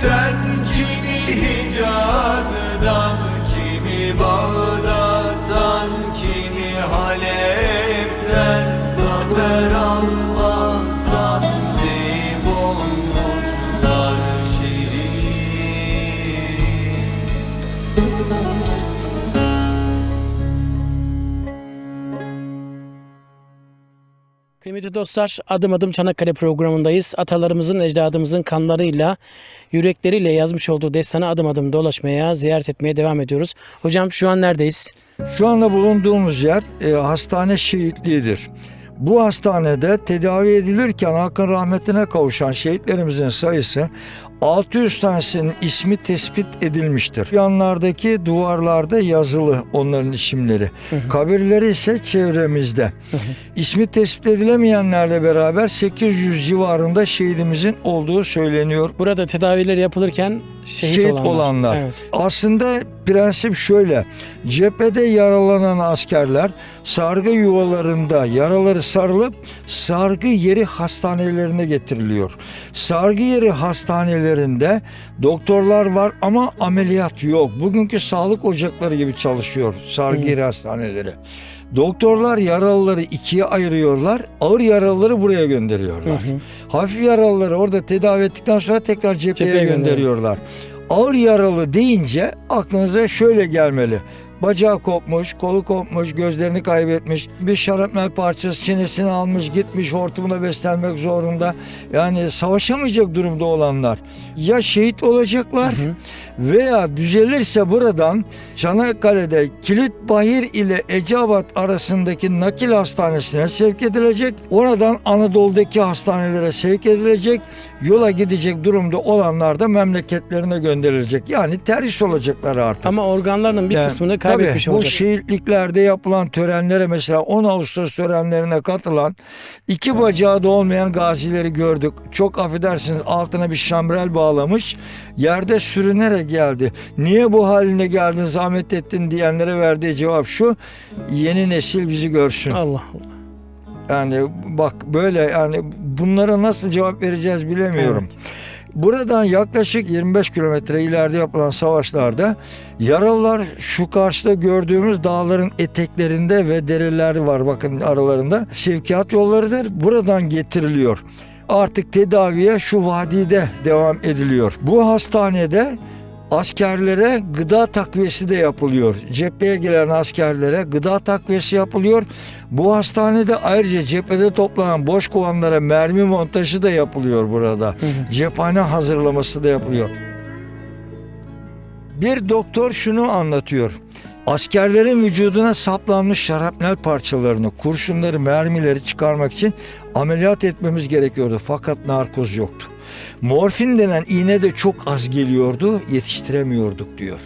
dead. Kıymetli dostlar, Adım Adım Çanakkale programındayız. Atalarımızın, ecdadımızın kanlarıyla, yürekleriyle yazmış olduğu destanı adım adım dolaşmaya, ziyaret etmeye devam ediyoruz. Hocam şu an neredeyiz? Şu anda bulunduğumuz yer e, hastane şehitliğidir. Bu hastanede tedavi edilirken hakkın rahmetine kavuşan şehitlerimizin sayısı 600 tanesinin ismi tespit edilmiştir. Yanlardaki duvarlarda yazılı onların isimleri. Kabirleri ise çevremizde. İsmi tespit edilemeyenlerle beraber 800 civarında şehidimizin olduğu söyleniyor. Burada tedaviler yapılırken şehit, Şehit olanlar. olanlar. Evet. Aslında prensip şöyle. Cephede yaralanan askerler sargı yuvalarında yaraları sarılıp sargı yeri hastanelerine getiriliyor. Sargı yeri hastanelerinde doktorlar var ama ameliyat yok. Bugünkü sağlık ocakları gibi çalışıyor sargı Hı. yeri hastaneleri. Doktorlar yaralıları ikiye ayırıyorlar. Ağır yaralıları buraya gönderiyorlar. Hı hı. Hafif yaralıları orada tedavi ettikten sonra tekrar cepheye, Cepheye gönderiyor. gönderiyorlar. Ağır yaralı deyince aklınıza şöyle gelmeli. Bacağı kopmuş, kolu kopmuş, gözlerini kaybetmiş, bir şarapnel parçası çenesini almış, gitmiş, hortumla beslenmek zorunda. Yani savaşamayacak durumda olanlar ya şehit olacaklar Hı hı. veya düzelirse buradan Çanakkale'de Kilit Bahir ile Eceabat arasındaki nakil hastanesine sevk edilecek. Oradan Anadolu'daki hastanelere sevk edilecek. Yola gidecek durumda olanlar da memleketlerine gönderilecek. Yani terhis olacaklar artık. Ama organlarının bir Yani, kısmını kaybetmiş tabii, olacak. Bu şehitliklerde yapılan törenlere mesela 10 Ağustos törenlerine katılan iki bacağı da olmayan gazileri gördük. Çok affedersiniz altına bir şambrel bağlamış. Yerde sürünerek geldi. Niye bu haline geldin zahmet ettin diyenlere verdiği cevap şu. Yeni nesil bizi görsün. Allah Allah. Yani bak böyle yani bunlara nasıl cevap vereceğiz bilemiyorum. Buradan yaklaşık 25 kilometre ileride yapılan savaşlarda yaralılar şu karşıda gördüğümüz dağların eteklerinde ve dereler var bakın aralarında. Sevkiyat yollarıdır. Buradan getiriliyor. Artık tedaviye şu vadide devam ediliyor. Bu hastanede askerlere gıda takviyesi de yapılıyor. Cepheye gelen askerlere gıda takviyesi yapılıyor. Bu hastanede ayrıca cephede toplanan boş kovanlara mermi montajı da yapılıyor burada. Cephane hazırlaması da yapılıyor. Bir doktor şunu anlatıyor. Askerlerin vücuduna saplanmış şarapnel parçalarını, kurşunları, mermileri çıkarmak için ameliyat etmemiz gerekiyordu. Fakat narkoz yoktu. Morfin denen iğne de çok az geliyordu, yetiştiremiyorduk diyor.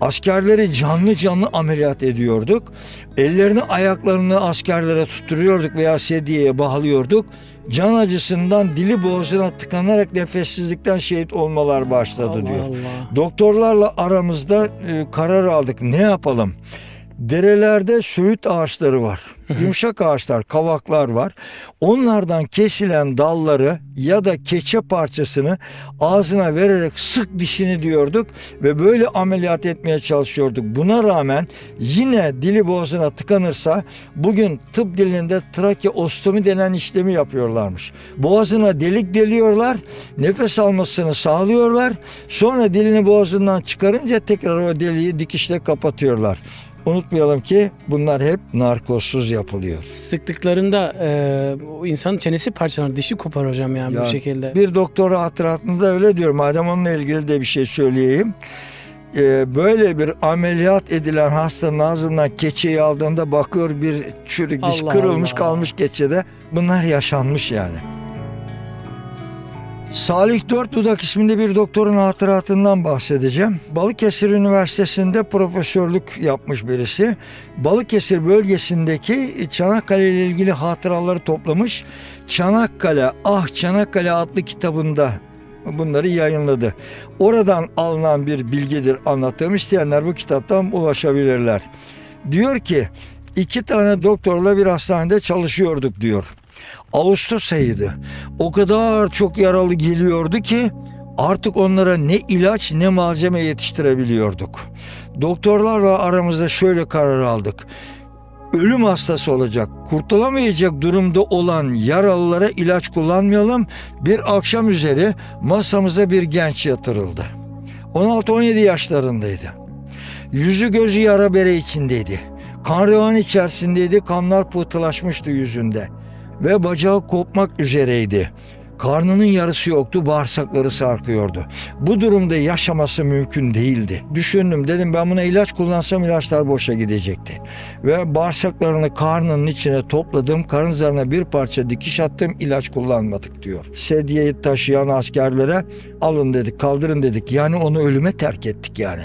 Askerleri canlı canlı ameliyat ediyorduk. Ellerini ayaklarını askerlere tutturuyorduk veya sedyeye bağlıyorduk. Can acısından dili boğazına tıkanarak nefessizlikten şehit olmalar başladı Allah diyor. Allah. Doktorlarla aramızda e, karar aldık. Ne yapalım? Derelerde söğüt ağaçları var. Yumuşak ağaçlar, kavaklar var. Onlardan kesilen dalları ya da keçe parçasını ağzına vererek sık dişini diyorduk ve böyle ameliyat etmeye çalışıyorduk. Buna rağmen yine dili boğazına tıkanırsa bugün tıp dilinde trakeostomi denen işlemi yapıyorlarmış. Boğazına delik deliyorlar, nefes almasını sağlıyorlar. Sonra dilini boğazından çıkarınca tekrar o deliği dikişle kapatıyorlar. Unutmayalım ki bunlar hep narkozsuz yapılıyor. Sıktıklarında e, o insanın çenesi parçalanır, dişi kopar hocam yani Ya, bu şekilde. Bir doktora hatıratında öyle diyor. Madem onunla ilgili de bir şey söyleyeyim. Ee, böyle bir ameliyat edilen hastanın ağzından keçeyi aldığında bakıyor bir çürük diş kırılmış Allah. kalmış keçede. Bunlar yaşanmış yani. Salih Dört Dudak isminde bir doktorun hatıratından bahsedeceğim. Balıkesir Üniversitesi'nde profesörlük yapmış birisi. Balıkesir bölgesindeki Çanakkale ile ilgili hatıraları toplamış. Çanakkale, Ah Çanakkale adlı kitabında bunları yayınladı. Oradan alınan bir bilgidir anlattığım isteyenler bu kitaptan ulaşabilirler. Diyor ki iki tane doktorla bir hastanede çalışıyorduk diyor. Ağustos ayıydı. O kadar çok yaralı geliyordu ki Artık onlara ne ilaç ne malzeme yetiştirebiliyorduk. Doktorlarla aramızda şöyle karar aldık. Ölüm hastası olacak, kurtulamayacak durumda olan yaralılara ilaç kullanmayalım. Bir akşam üzeri masamıza bir genç yatırıldı. 16-17 yaşlarındaydı. Yüzü gözü yara bere içindeydi. Kan revan içerisindeydi. Kanlar pıhtılaşmıştı yüzünde. Ve bacağı kopmak üzereydi. Karnının yarısı yoktu, bağırsakları sarkıyordu. Bu durumda yaşaması mümkün değildi. Düşündüm, dedim ben buna ilaç kullansam ilaçlar boşa gidecekti. Ve bağırsaklarını karnının içine topladım, karın zarına bir parça dikiş attım, ilaç kullanmadık diyor. Sedyeyi taşıyan askerlere alın dedik, kaldırın dedik. Yani onu ölüme terk ettik yani.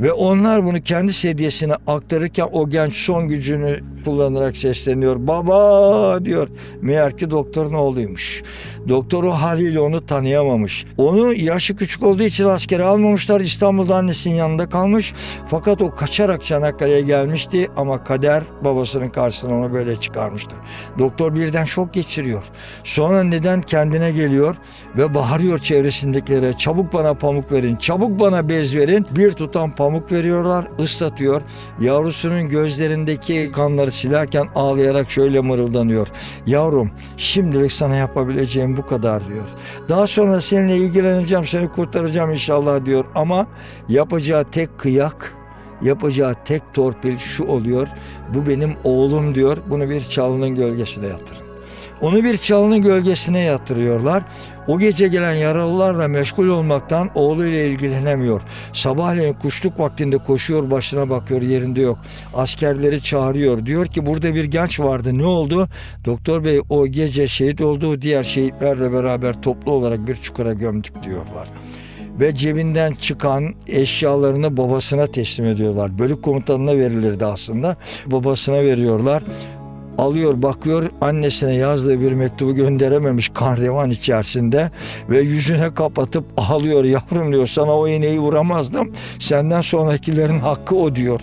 Ve onlar bunu kendi sedyesine aktarırken o genç son gücünü kullanarak sesleniyor. Baba diyor. Meğer ki doktorun oğluymuş. Doktor o haliyle onu tanıyamamış. Onu yaşı küçük olduğu için askere almamışlar. İstanbul'da annesinin yanında kalmış. Fakat o kaçarak Çanakkale'ye gelmişti ama kader babasının karşısına onu böyle çıkarmıştı. Doktor birden şok geçiriyor. Sonra neden kendine geliyor ve bağırıyor çevresindekilere çabuk bana pamuk verin, çabuk bana bez verin. Bir tutam pamuk veriyorlar, ıslatıyor. Yavrusunun gözlerindeki kanları silerken ağlayarak şöyle mırıldanıyor. Yavrum şimdilik sana yapabileceğim bu kadar diyor. Daha sonra seninle ilgileneceğim, seni kurtaracağım inşallah diyor. Ama yapacağı tek kıyak, yapacağı tek torpil şu oluyor. Bu benim oğlum diyor. Bunu bir çalının gölgesine yatırın. Onu bir çalının gölgesine yatırıyorlar. O gece gelen yaralılarla meşgul olmaktan oğluyla ilgilenemiyor. Sabahleyin kuşluk vaktinde koşuyor başına bakıyor yerinde yok. Askerleri çağırıyor. Diyor ki burada bir genç vardı ne oldu? Doktor bey o gece şehit olduğu diğer şehitlerle beraber toplu olarak bir çukura gömdük diyorlar ve cebinden çıkan eşyalarını babasına teslim ediyorlar. Bölük komutanına verilirdi aslında. Babasına veriyorlar. Alıyor bakıyor annesine yazdığı bir mektubu gönderememiş kan revan içerisinde ve yüzüne kapatıp ağlıyor yavrum diyor sana o iğneyi vuramazdım senden sonrakilerin hakkı o diyor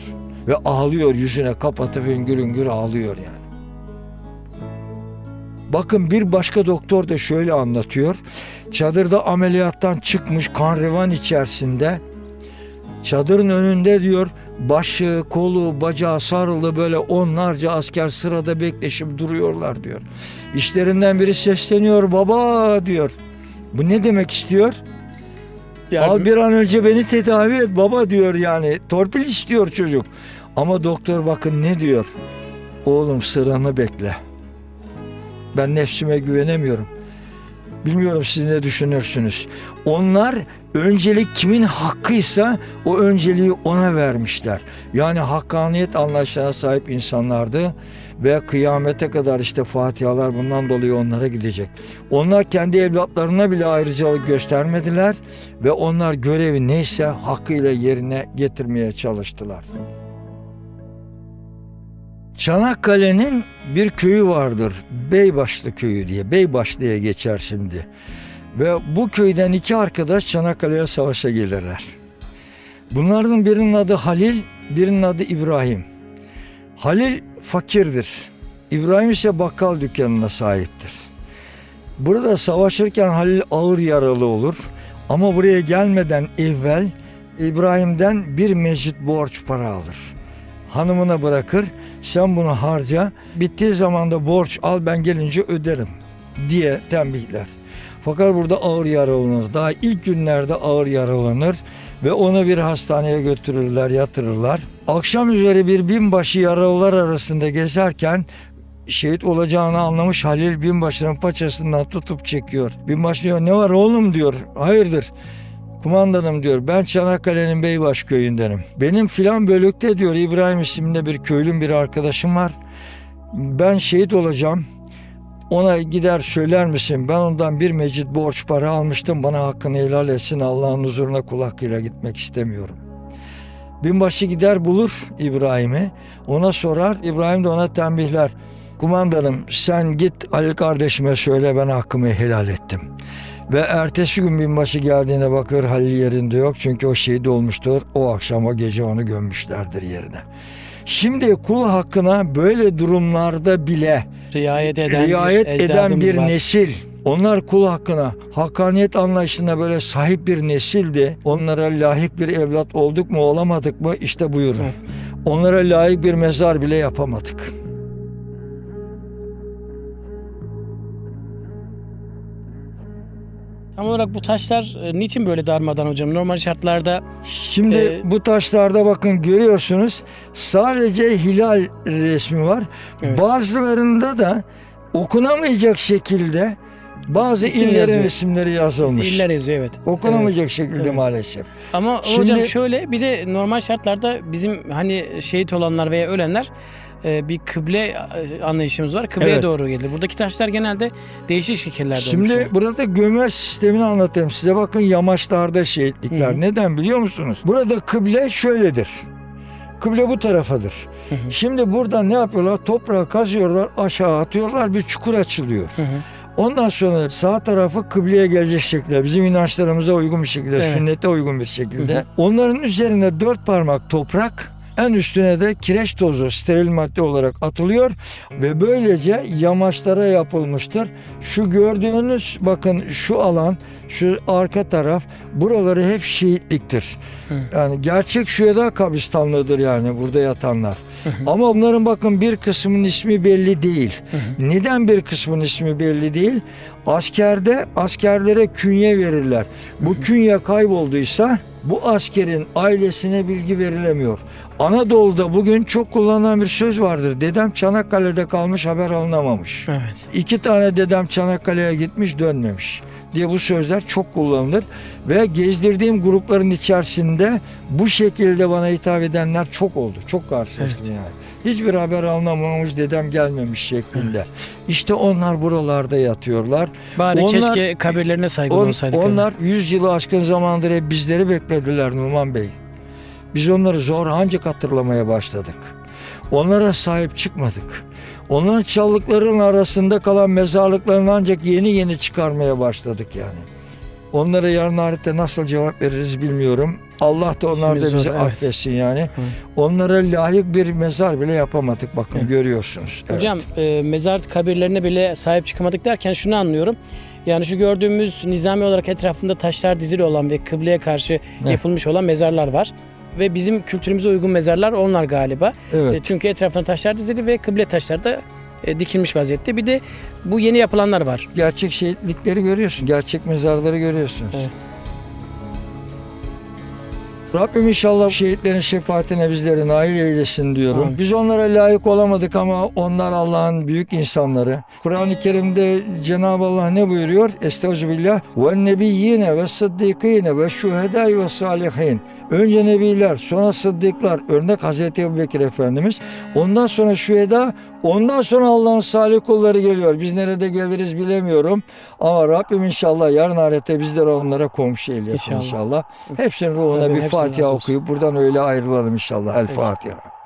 ve ağlıyor yüzüne kapatıp hüngür hüngür ağlıyor yani. Bakın bir başka doktor da şöyle anlatıyor. Çadırda ameliyattan çıkmış kan revan içerisinde. Çadırın önünde diyor başı, kolu, bacağı sarılı böyle onlarca asker sırada bekleşip duruyorlar diyor. İşlerinden biri sesleniyor baba diyor. Bu ne demek istiyor? Al bir an önce beni tedavi et baba diyor yani. Torpil istiyor çocuk. Ama doktor bakın ne diyor? Oğlum sıranı bekle. Ben nefsime güvenemiyorum. Bilmiyorum siz ne düşünürsünüz. Onlar öncelik kimin hakkıysa o önceliği ona vermişler. Yani hakkaniyet anlayışına sahip insanlardı ve kıyamete kadar işte fatihalar bundan dolayı onlara gidecek. Onlar kendi evlatlarına bile ayrıcalık göstermediler ve onlar görevi neyse hakkıyla yerine getirmeye çalıştılar. Çanakkale'nin bir köyü vardır. Beybaşlı köyü diye. Beybaş diye geçer şimdi. Ve bu köyden iki arkadaş Çanakkale'ye savaşa gelirler. Bunlardan birinin adı Halil, birinin adı İbrahim. Halil fakirdir. İbrahim ise bakkal dükkanına sahiptir. Burada savaşırken Halil ağır yaralı olur. Ama buraya gelmeden evvel İbrahim'den bir mecit borç para alır hanımına bırakır. Sen bunu harca. Bittiği zaman da borç al ben gelince öderim diye tembihler. Fakat burada ağır yaralanır. Daha ilk günlerde ağır yaralanır ve onu bir hastaneye götürürler, yatırırlar. Akşam üzeri bir binbaşı yaralılar arasında gezerken şehit olacağını anlamış Halil binbaşının paçasından tutup çekiyor. Binbaşı diyor ne var oğlum diyor. Hayırdır? Kumandanım diyor ben Çanakkale'nin Beybaş köyündenim. Benim filan bölükte diyor İbrahim isimli bir köylüm bir arkadaşım var. Ben şehit olacağım. Ona gider söyler misin? Ben ondan bir mecit borç para almıştım. Bana hakkını helal etsin. Allah'ın huzuruna kul hakkıyla gitmek istemiyorum. Binbaşı gider bulur İbrahim'i. Ona sorar. İbrahim de ona tembihler. Kumandanım sen git Ali kardeşime söyle ben hakkımı helal ettim. Ve ertesi gün binbaşı geldiğine bakıyor Halil yerinde yok. Çünkü o şehit olmuştur. O akşam o gece onu gömmüşlerdir yerine. Şimdi kul hakkına böyle durumlarda bile riayet eden, riayet bir eden bir var. nesil Onlar kul hakkına, hakkaniyet anlayışına böyle sahip bir nesildi. Onlara layık bir evlat olduk mu olamadık mı işte buyurun. Evet. Onlara layık bir mezar bile yapamadık. Tam olarak bu taşlar e, niçin böyle darmadan hocam? Normal şartlarda Şimdi Ee, bu taşlarda bakın görüyorsunuz sadece hilal resmi var. Evet. Bazılarında da okunamayacak şekilde bazı İsim illerin yazıyor. isimleri yazılmış. iller yazıyor evet. Okunamayacak şekilde Evet. maalesef. Ama Şimdi- hocam şöyle bir de normal şartlarda bizim hani şehit olanlar veya ölenler e, bir kıble e, anlayışımız var. Kıbleye Evet. doğru gelir. Buradaki taşlar genelde değişik şekillerde Şimdi oluşuyor. burada gömme sistemini anlatayım size. Bakın yamaçlarda şehitlikler. Hı hı. Neden biliyor musunuz? Burada kıble şöyledir. Kıble bu tarafadır. Hı hı. Şimdi burada ne yapıyorlar? Toprağı kazıyorlar, aşağı atıyorlar, bir çukur açılıyor. Hı hı. Ondan sonra sağ tarafı kıbleye gelecek şekilde, bizim inançlarımıza uygun bir şekilde, Evet. sünnete uygun bir şekilde. Hı hı. Onların üzerine dört parmak toprak, en üstüne de kireç tozu steril madde olarak atılıyor ve böylece yamaçlara yapılmıştır. Şu gördüğünüz bakın şu alan, şu arka taraf buraları hep şehitliktir. Yani gerçek şüheda kabristanlığıdır yani burada yatanlar. Ama onların bakın bir kısmının ismi belli değil. Neden bir kısmının ismi belli değil? Askerde askerlere künye verirler. Bu künye kaybolduysa bu askerin ailesine bilgi verilemiyor. Anadolu'da bugün çok kullanılan bir söz vardır. Dedem Çanakkale'de kalmış haber alınamamış. Evet. İki tane dedem Çanakkale'ye gitmiş dönmemiş diye bu sözler çok kullanılır. Ve gezdirdiğim grupların içerisinde bu şekilde bana hitap edenler çok oldu. Çok karşılaştım Evet. yani. Hiçbir haber alınamamış dedem gelmemiş şeklinde. İşte onlar buralarda yatıyorlar. Bari Onlar- keşke kabirlerine saygılı On- olsaydık. onlar 100 yılı aşkın zamandır hep bizleri beklediler Numan Bey. Biz onları zor ancak hatırlamaya başladık. Onlara sahip çıkmadık. Onların çalılıkların arasında kalan mezarlıklarını ancak yeni yeni çıkarmaya başladık yani. Onlara yarın ahirette nasıl cevap veririz bilmiyorum. Allah da onlar da bizi zor, evet. affetsin yani. Onlara layık bir mezar bile yapamadık bakın Evet. görüyorsunuz. Evet. Hocam e, mezar kabirlerine bile sahip çıkamadık derken şunu anlıyorum. Yani şu gördüğümüz nizami olarak etrafında taşlar dizili olan ve kıbleye karşı Ne? yapılmış olan mezarlar var. Ve bizim kültürümüze uygun mezarlar onlar galiba. evet. E, çünkü etrafında taşlar dizili ve kıble taşları da e, dikilmiş vaziyette. Bir de bu yeni yapılanlar var. gerçek şehitlikleri görüyorsun. Gerçek mezarları görüyorsunuz. Evet. Rabbim inşallah şehitlerin şefaatine bizleri nail eylesin diyorum. Amin. Biz onlara layık olamadık ama onlar Allah'ın büyük insanları. Kur'an-ı Kerim'de Cenab-ı Allah ne buyuruyor? Estağfirullah. Ve nebiyyine ve sıddikine ve şuhedai ve salihin. Önce nebiler, sonra sıddıklar. Örnek Hazreti Ebubekir Efendimiz. Ondan sonra şüheda, ondan sonra Allah'ın salih kulları geliyor. Biz nerede geliriz bilemiyorum. Ama Rabbim inşallah yarın ahirette bizleri onlara komşu eylesin İnşallah. inşallah. Hepsinin ruhuna Rabbim bir hepsine Fatiha okuyup buradan öyle ayrılalım inşallah. El Fatiha.